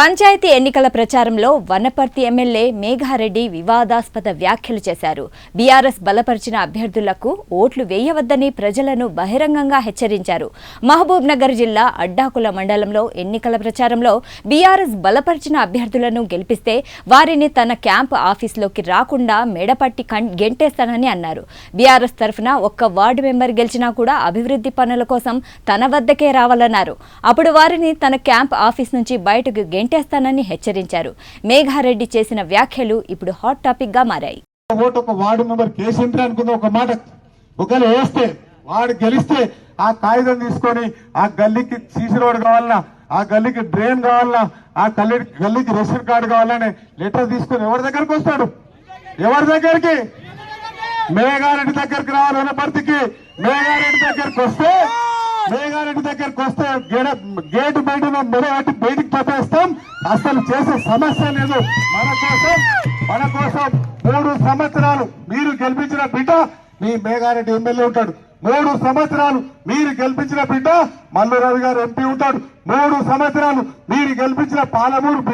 పంచాయతీ ఎన్నికల ప్రచారంలో వనపర్తి ఎమ్మెల్యే మేఘారెడ్డి వివాదాస్పద వ్యాఖ్యలు చేశారు. బీఆర్ఎస్ బలపరిచిన అభ్యర్థులకు ఓట్లు వేయవద్దని ప్రజలను బహిరంగంగా హెచ్చరించారు. మహబూబ్ నగర్ జిల్లా అడ్డాకుల మండలంలో ఎన్నికల ప్రచారంలో బీఆర్ఎస్ బలపరిచిన అభ్యర్థులను గెలిపిస్తే వారిని తన క్యాంప్ ఆఫీసులోకి రాకుండా మెడపట్టి గెంటేస్తానని అన్నారు. బీఆర్ఎస్ తరఫున ఒక్క వార్డు మెంబర్ గెలిచినా కూడా అభివృద్ధి పనుల కోసం తన వద్దకే రావాలన్నారు. అప్పుడు వారిని తన క్యాంప్ ఆఫీస్ నుంచి బయటకు గెంటేస్తానని హెచ్చరించారు. మేఘారెడ్డి చేసిన వ్యాఖ్యలు ఇప్పుడు హాట్ టాపిక్గా మారాయి. ఓటు ఒక వార్డు మెంబర్ కేసీఆర్ ఒక మాట ఒకవేళ వేస్తే వాడు గెలిస్తే ఆ కాగితం తీసుకొని ఆ గల్లీకి సీసీ రోడ్ కావాలన్నా ఆ గల్లీకి డ్రైన్ కావాలన్నా ఆ గల్లీ గల్లీకి రేషన్ కార్డు కావాలని లెటర్ తీసుకొని ఎవరి దగ్గరకు వస్తాడు? ఎవరి దగ్గరికి? మేఘారెడ్డి దగ్గరికి రావాలి వనపర్తికి. మేఘారెడ్డి దగ్గరికి వస్తే మేఘారెడ్డి దగ్గరకు వస్తే గేడ గేటు బయట మెడబట్టి బయటికి తప్పేస్తాం అసలు చేసే సమస్య లేదు. మన కోసం మన కోసం మూడు సంవత్సరాలు మీరు గెలిపించిన బిడ్డ మీ మేఘారెడ్డి ఎమ్మెల్యే ఉంటాడు. మూడు సంవత్సరాలు మీరు గెలిపించిన బిడ్డ మల్లు రవి గారు ఎంపీ ఉంటాడు. మూడు సంవత్సరాలు మీరు గెలిపించిన పాలమూరు బిడ్డ